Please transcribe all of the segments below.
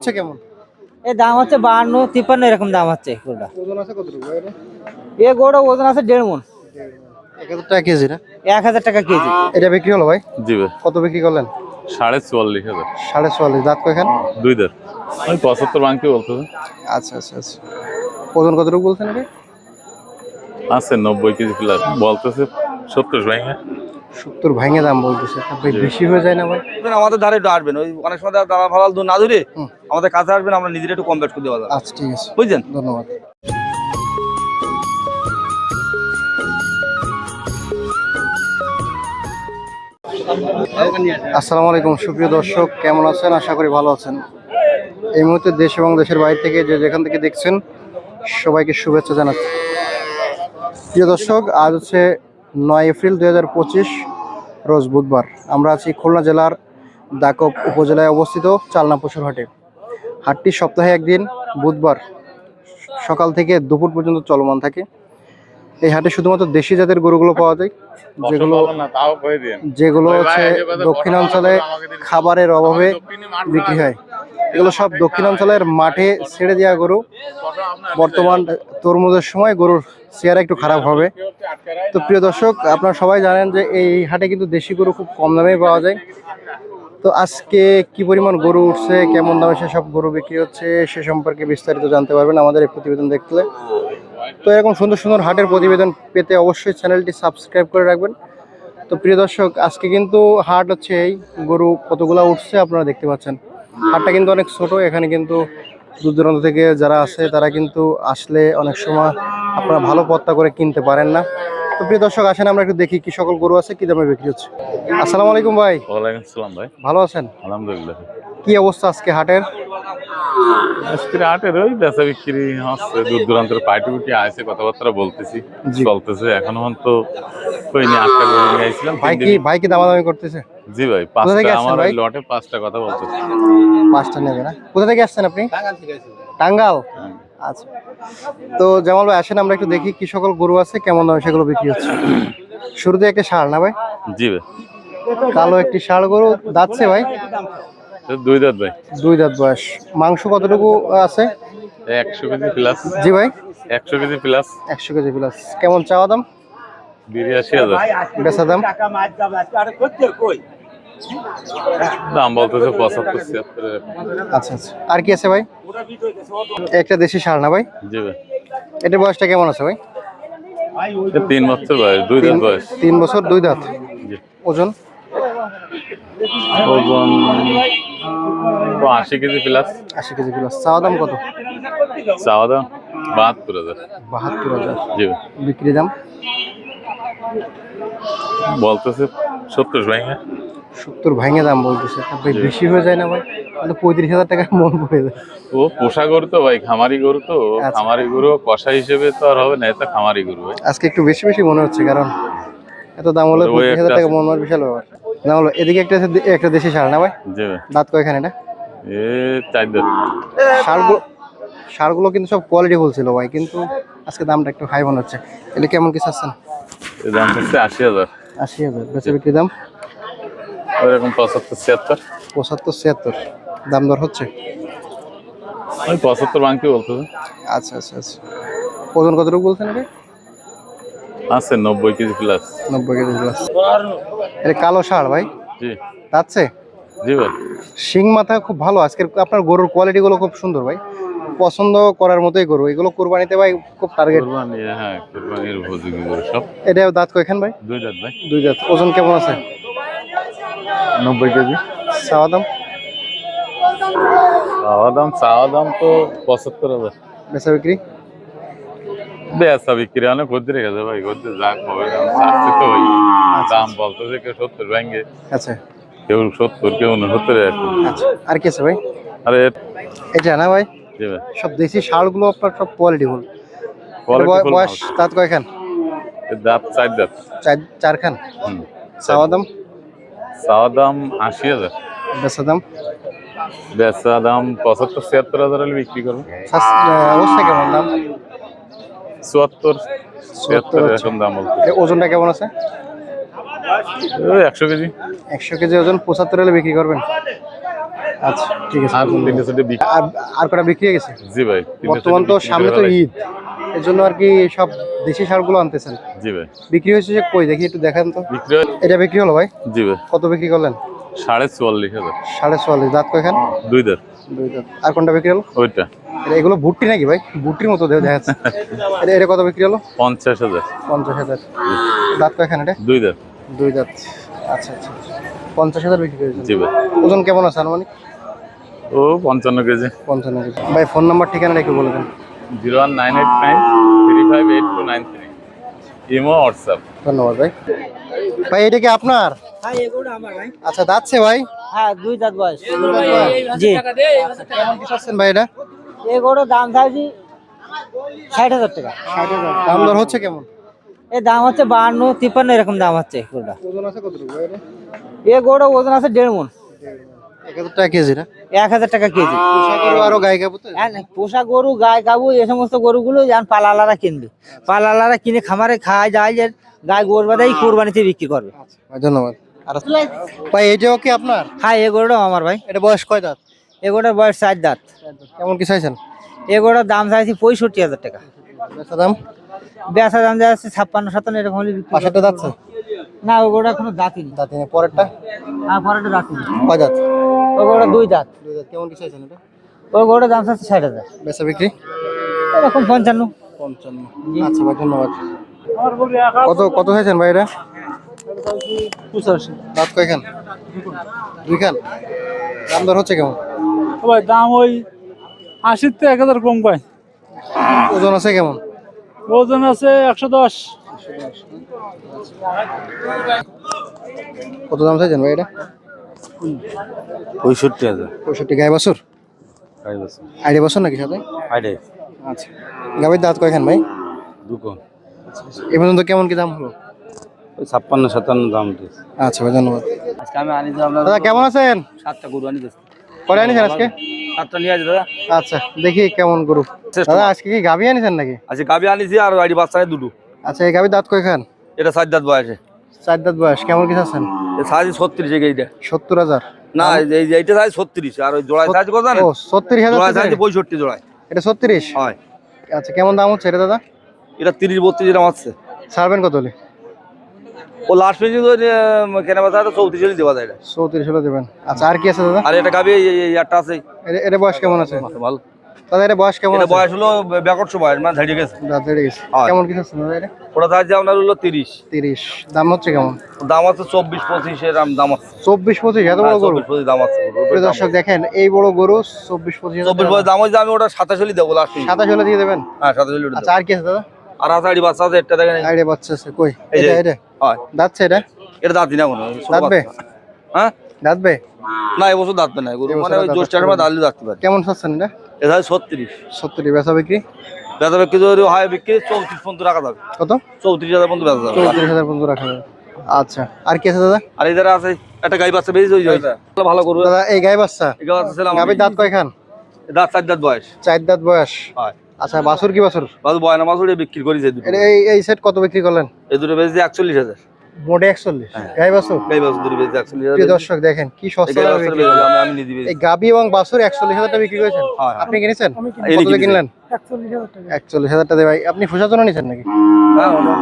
হচ্ছে কেমন? এর দাম হচ্ছে বাহান্ন তিপ্পান্ন এরকম দাম হচ্ছে গরুটা। ওজন আছে ভাই এ গরুটা ওজন আছে দেড় মন। এক হাজার টাকা কেজি না? এক হাজার টাকা কেজি। এটা বিক্রি হলো ভাই? জি ভাই। কত বিক্রি করলেন? সাড়ে চুয়াল্লিশ হাজার। সাড়ে চুয়াল্লিশ দাঁত কয়খান? দুই দের ওই পঁচাত্তর বাংতি বলতে আচ্ছা আচ্ছা আচ্ছা। ওজন কতটুকু বলছেন ভাই আছে নব্বই কেজি প্লাস বলতেছে সত্তর ভেঙে সত্তর ভাঙে দাম বলতেছে। ভাই বেশি হয়ে যায় না ভাই? আমাদের ধারে একটু আসবেন। ওই অনেক সময় দাদা ফালাল না ধরে আমাদের কাছে আসবেন আমরা নিজেরা একটু কম বেট করে দেওয়া আচ্ছা ঠিক আছে। বুঝছেন? ধন্যবাদ। আসসালামু আলাইকুম সুপ্রিয় দর্শক কেমন আছেন? আশা করি ভালো আছেন। এই মুহূর্তে দেশ এবং দেশের বাইরে থেকে যে যেখান থেকে দেখছেন সবাইকে শুভেচ্ছা জানাচ্ছি। প্রিয় দর্শক আজ হচ্ছে নয় এপ্রিল দু হাজার পঁচিশ রোজ বুধবার। আমরা আছি খুলনা জেলার দাকব উপজেলায় অবস্থিত চালনা পশুর হাটে। হাটটি সপ্তাহে একদিন বুধবার সকাল থেকে দুপুর পর্যন্ত চলমান থাকে। এই হাটে শুধুমাত্র দেশি জাতের গরুগুলো পাওয়া যায় যেগুলো যেগুলো হচ্ছে দক্ষিণাঞ্চলে খাবারের অভাবে বিক্রি হয়। এগুলো সব দক্ষিণাঞ্চলের মাঠে ছেড়ে দেওয়া গরু। বর্তমান তরমুজের সময় গরুর চেয়ারা একটু খারাপ হবে। তো প্রিয় দর্শক, আপনারা সবাই জানেন যে এই হাটে কিন্তু দেশি গরু খুব কম দামে পাওয়া যায়। তো আজকে কি পরিমাণ গরু উঠছে, কেমন দামে সেসব গরু বিক্রি হচ্ছে, সে সম্পর্কে বিস্তারিত জানতে পারবেন আমাদের এই প্রতিবেদন দেখলে। তো এরকম সুন্দর সুন্দর হাটের প্রতিবেদন পেতে অবশ্যই চ্যানেলটি সাবস্ক্রাইব করে রাখবেন। তো প্রিয় দর্শক, আজকে কিন্তু হাট হচ্ছে এই গরু কতগুলো উঠছে আপনারা দেখতে পাচ্ছেন। হাটটা কিন্তু অনেক ছোট এখানে কিন্তু দূর দূরান্ত থেকে যারা আছে তারা কিন্তু আসলে অনেক সময় আপনারা ভালো পত্তা করে কিনতে পারেন না। তো প্রিয় দর্শক আসেন আমরা একটু দেখি কি সকল গরু আছে কি দামে বিক্রি হচ্ছে। আসসালামু আলাইকুম ভাই। ওয়ালাইকুম সালাম ভাই। ভালো আছেন? আলহামদুলিল্লাহ। কি অবস্থা আজকে হাটের? আজকে আটের ওই বেচা বিক্রি হচ্ছে দূর দূরান্তের পার্টি উঠে আসে কথাবার্তা বলতেছি। চলতেছে। এখনও তো কই নিয়ে আটটা গরু নিয়ে আইছিলাম ভাই কি ভাই কি দামাদামি করতেছে? জি ভাই পাঁচটা আমার? ওই লটে পাঁচটা কথা বলতেছে পাঁচটা নেবে না। কোথা থেকে আসছেন আপনি? টাঙ্গাল আচ্ছা। তো জামাল ভাই আসেন আমরা একটু দেখি কি সকল গরু আছে কেমন দামে সেগুলো বিক্রি হচ্ছে। শুরুতে একটা ষাঁড় না ভাই? জি ভাই। কালো একটি ষাঁড় গরু দাচ্ছে ভাই? দুই দাঁত ভাই। দুই দাঁত বয়স। মাংস কতটুকু আছে? একশো কেজি প্লাস জি ভাই। একশো কেজি প্লাস একশো কেজি প্লাস কেমন চাওয়া দাম? বিরাশি হাজার। বেচা দাম? দাম বলতেছে পঁচাত্তর ছিয়াত্তর আচ্ছা আচ্ছা। আর কি আছে ভাই? একটা দেশি ষাঁড় না ভাই? জি ভাই। এটার বয়সটা কেমন আছে ভাই? তিন বছর বয়স দুই দাঁত তিন- বয়স। তিন বছর দুই দাঁত? ওজন? ওজন আশি কেজি প্লাস আশি কেজি প্লাস চাওয়া দাম কত? চাওয়া দাম বাহাত্তর হাজার। বাহাত্তর হাজার। জি ভাই। বিক্রি দাম? বলতেছে সত্তর ভেঙে সত্তর ভাঙে দাম বলতেছে। ভাই বেশি হয়ে যায় না ভাই? তাহলে পঁয়ত্রিশ হাজার টাকা মন পড়ে যায়। ও পোষা গরু তো ভাই খামারি গরু তো। আচ্ছা। খামারি গরু কষা হিসেবে তো আর হবে না এটা খামারি গরু ভাই। আজকে একটু বেশি বেশি মনে হচ্ছে কারণ এত দাম হলে পঁয়ত্রিশ হাজার টাকা মন হওয়ার বিশাল ব্যাপার। না হলো এদিকে একটা একটা দেশি ষাঁড় না ভাই? দাঁত কয়খানে এটা? এ চার দাঁত। ষাঁড়গুলো ষাঁড়গুলো কিন্তু সব কোয়ালিটি ফুল ছিল ভাই কিন্তু আজকে দামটা একটু হাই মনে হচ্ছে। এটা কেমন কি চাচ্ছেন? দাম হচ্ছে আশি হাজার। আশি হাজার। বেচা বিক্রি দাম? ওইরকম পঁচাত্তর ছিয়াত্তর। পঁচাত্তর ছিয়াত্তর। দাম দর হচ্ছে? ওই পঁচাত্তর বাংতি বলতেছে আচ্ছা আচ্ছা আচ্ছা। ওজন কতটুকু বলছেন ভাই আছে নব্বই কেজি প্লাস নব্বই কেজি প্লাস এটা কালো ষাঁড় ভাই? জি। যাচ্ছে জি ভাই। শিং মাথা খুব ভালো। আজকের আপনার গরুর কোয়ালিটি গুলো খুব সুন্দর ভাই। পছন্দ করার মতোই গরু। এগুলো কোরবানিতে ভাই খুব টার্গেট কোরবানি হ্যাঁ কোরবানির উপযোগী গরু সব। এটা দাঁত কয়খান ভাই? দুই দাঁত ভাই। দুই দাঁত। ওজন কেমন আছে? নব্বই কেজি। চাওয়া দাম? চাওয়া দাম চাওয়া দাম তো পঁচাত্তর হাজার। বেচা বিক্রি? বেচা বিক্রি অনেক গদ্দি রেখেছে ভাই গদ্দি যা হবে চাচ্ছি তো ওই দাম বলতেছে কেউ সত্তর ব্যাঙ্গে। আচ্ছা। কেউ সত্তর কেউ উনসত্তর আচ্ছা আর কি আছে ভাই? আরে এটা না ভাই? ভাই। সব দেশি ষাঁড়গুলো আপনার সব কোয়ালিটি ফুল। বয়স। দাঁত কয়খান? দাঁত চার দাঁত। চার চারখান? চাওয়া দাম? চাওয়া দাম আশি হাজার। বেচা দাম? বেচা দাম পঁচাত্তর ছিয়াত্তর হাজার হলে বিক্রি করব। অবস্থা কেমন দাম? চুয়াত্তর ছিয়াত্তর। এরকম দাম বলতে। ওজনটা কেমন আছে? একশো কেজি। একশো কেজি ওজন পঁচাত্তর হলে বিক্রি করবেন? আচ্ছা ঠিক আছে। আর তিনটে চারটে বিক্রি আর কটা বিক্রি হয়ে গেছে? জি ভাই বর্তমান তো সামনে তো ঈদ এর জন্য আর কি সব দেশি সারগুলো আনতেছেন। জি ভাই। বিক্রি হয়েছে যে কই? দেখি একটু দেখান তো। বিক্রি এটা বিক্রি হলো ভাই? জি ভাই। কত বিক্রি করলেন? সাড়ে চুয়াল্লিশ হাজার। সাড়ে চুয়াল্লিশ। দাঁত কয়খান? দুই দাঁত। দুই দাঁত। আর কোনটা বিক্রি হলো? ওইটা। এগুলো ভুট্টি নাকি ভাই? ভুট্টির মতো দেখা যাচ্ছে এটা এটা কত বিক্রি হলো? পঞ্চাশ হাজার। পঞ্চাশ হাজার। দাঁত কয়খান এটা? দুই দাঁত। দুই দাঁত। আচ্ছা আচ্ছা আচ্ছা। পঞ্চাশ হাজার বিক্রি করেছেন? জি ভাই। ওজন কেমন আছে আনুমানিক? ও পঞ্চান্ন কেজি। পঞ্চান্ন কেজি। ভাই ফোন নাম্বার ঠিকানা একটু বলে দেন। Zero one nine eight nine three five eight two nine three. Imo WhatsApp. ধন্যবাদ ভাই। ভাই এটা কি আপনার? আচ্ছা দাঁতছে ভাই? হ্যাঁ দুই দাঁত বয়স। জি। কেমন কি চাচ্ছেন ভাই এটা? এগুলো দাম চাইছি ষাট হাজার টাকা। ষাট দাম দর হচ্ছে কেমন? এর দাম হচ্ছে বাহান্ন তিপ্পান্ন এরকম দাম হচ্ছে এ গরু ওজন আছে দেড় মন। এক হাজার টাকা কেজি এক হাজার টাকা কেজি। গায়ে গাবো তো? হ্যাঁ পোষা গরু গায়ে গাবু এই সমস্ত গরুগুলো যেন পালালারা কিনবে। পালালারা কিনে খামারে খায় যায় যে গায়ে গোর বাদাই কোরবানিতে বিক্রি করবে। ধন্যবাদ। ভাই এটাও কি আপনার? হ্যাঁ এ গরুটাও আমার ভাই। এটা বয়স কয় দাঁত? এ গরুটার বয়স চার দাঁত। কেমন কি চাইছেন? এ গরুটার দাম চাইছি পঁয়ষট্টি হাজার টাকা। দাম? বেচা দাম যাচ্ছে ছাপ্পান্ন সাতান্ন এরকম হলে বিক্রি পাশেরটা যাচ্ছে? না ও গরুটা এখনও দাঁতই নেই দাঁত নেই পরেরটা? হ্যাঁ পরেটা দাঁতই নেই কয় দাঁত? ও গরুটা দুই দাঁত। দুই দাঁত। কেমন কি চাইছেন এটা? গরুটার দাম চাচ্ছে ষাট হাজার। বেচা বিক্রি? এরকম পঞ্চান্ন। পঞ্চান্ন। আচ্ছা ভাই ধন্যবাদ। কত কত হয়েছেন ভাই এটা? দাঁত কয়খান? দুইখান? দাম দর হচ্ছে কেমন? ভাই দাম ওই আশির থেকে এক হাজার কম পায়। ওজন আছে কেমন? ওজন আছে একশো দশ। কত দাম চাইছেন ভাই এটা? পঁয়ষট্টি হাজার। পঁয়ষট্টি গায়ে বছর? আড়াই বছর। নাকি সাথে? আইডে। আচ্ছা। গাভীর দাঁত কয়খান ভাই? দুকো এ পর্যন্ত কেমন কি দাম হলো? ওই ছাপ্পান্ন সাতান্ন দাম আচ্ছা ভাই ধন্যবাদ। আজকে আমি আপনার দাদা কেমন আছেন? সাতটা গরু আনিছি কটা আনিছেন আজকে? সাতটা নিয়ে আছে দাদা। আচ্ছা দেখি কেমন গরু। দাদা আজকে কি গাভী আনিছেন নাকি? আজকে গাবি আনিছি আর আইডি বাচ্চা দুটো। আচ্ছা এই গাভীর দাঁত কয়খান? এটা সাত দাঁত বয়সে। চার দাঁত বয়স কেমন কি চাচ্ছেন এ সাইজ ছত্রিশ এইটা সত্তর হাজার। না এই- এই এইটা সাইজ ছত্রিশ আর ওই জোড়ায় সাইজ কত জানেন? ও ছত্রিশ হাজার পঁয়ষট্টি জোড়ায়। এটা ছত্রিশ? হয়। আচ্ছা কেমন দাম হচ্ছে এটা দাদা? এটা তিরিশ বত্রিশ এরকম আসছে। ছাড়বেন কত হলে? ও লাস্ট পেজে তো কেনা বেচা তো চৌত্রিশ হলে দেওয়া যায় এটা। চৌত্রিশ হলে দেবেন। আচ্ছা আর কি আছে দাদা? আর এটা গাবি এই একটা আছে। এটা- বয়স কেমন আছে? ভালো। দাদা এটা বয়স কেমন আছে? বয়স হলো ব্যাকর্ষ বয়স মানে গেছে। গেছে। কেমন কি চাচ্ছেন দাদা এটা? ওটা সাইজ আপনার হলো তিরিশ। তিরিশ। দাম হচ্ছে কেমন? দাম আছে চব্বিশ পঁচিশ এরকম দাম আছে। চব্বিশ পঁচিশ এত বড় হ্যাঁ, গরু? দাম আছে। প্রিয় দর্শক দেখেন এই বড় গরু চব্বিশ পঁচিশ হাজার চব্বিশ টাকা। পঁচিশ দাম হয়েছে আমি ওটা সাতাশ হলে দেবো লাস্ট সাতাশ হলে দিয়ে দেবেন? হ্যাঁ সাতাশ হলে আচ্ছা আর কি আছে দাদা? আর বাচ্চা আছে একটা দেখেন। বাচ্চা আছে কই? এটা এটা। হয়। দাঁতছে এটা? এটা দাঁত কোনো দাঁতবে। হ্যাঁ? দাঁতবে না এবছর দাঁতবে না গরু মানে ওই দাঁততে পারে। কেমন চাচ্ছেন এটা? এটা ছত্রিশ। বেচা বিক্রি? বেচা বিক্রি যদি হয় বিক্রি চৌত্রিশ পর্যন্ত রাখা যাবে। কত? চৌত্রিশ হাজার পর্যন্ত বেচা যাবে। চৌত্রিশ হাজার পর্যন্ত রাখা যাবে। আচ্ছা আর কি আছে দাদা? আর আছে একটা গাই বাচ্চা ওই ভালো করবে। দাদা এই বাচ্চা? গাই দাঁত কয়খান? দাঁত চার দাঁত বয়স। চার দাঁত বয়স। হয়। আচ্ছা বাছুর কি বাছুর? বাবু বয়না মাছ উড়ে বিক্রি করেছে দুটো এই এই সেট কত বিক্রি করলেন? এই দুটো একচল্লিশ হাজার। মোটে একচল্লিশ। হ্যাঁ। গায়ে বাছুর? গাই বাচ্চা দুটো একচল্লিশ হাজার। প্রিয় দর্শক দেখেন কি সস্তা গাই বিক্রি। আমি- নিজে এই গাবি এবং বাছুর একচল্লিশ হাজার টাকা বিক্রি করেছেন। আপনি কিনেছেন? কত। কিনলেন? একচল্লিশ হাজার টাকা। ভাই। আপনি ফুসার জন্য নিছেন নাকি? হ্যাঁ, ওটা-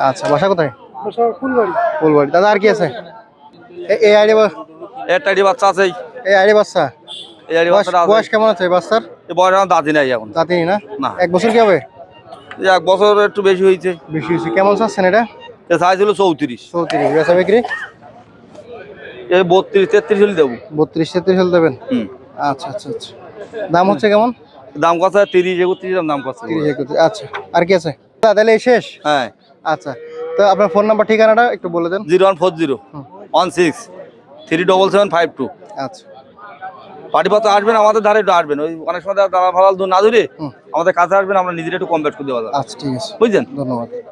আচ্ছা বাসা কোথায়? ফুলবাড়ি। দাদা আর কি আছে? এ- এই আইডি বাচ্চা আছে এই- আইডিয়া বাচ্চা এই আইডি আছে বয়স কেমন আছে বাচ্চার? বয়স নাই এখন। না? না। এক বছর কি হবে? এক বছর একটু বেশি হয়েছে। বেশি হয়েছে। কেমন চাচ্ছেন এটা? এ সাইজ হলো চৌত্রিশ। চৌত্রিশ। বেচা বিক্রি? এই বত্রিশ তেত্রিশ হলে দেবো। বত্রিশ তেত্রিশ হলে দেবেন? হুম। আচ্ছা আচ্ছা আচ্ছা। দাম হচ্ছে কেমন? দাম কত তিরিশ একত্রিশ দাম কত তিরিশ একত্রিশ। আচ্ছা। আর কি আছে? তাহলে এই শেষ? হ্যাঁ। আচ্ছা। তো আপনার ফোন নাম্বার ঠিকানাটা একটু বলে দেন। Zero one four zero. One six three double seven five two. আচ্ছা। পার্টি পাত্র আসবেন আমাদের ধারে একটু আসবেন। ওই অনেক সময় দাদা ভালো না ধরে আমাদের কাছে আসবেন আমরা নিজেরা একটু কমপ্লিট করে দেওয়া যাবে। আচ্ছা ঠিক আছে। বুঝছেন ধন্যবাদ।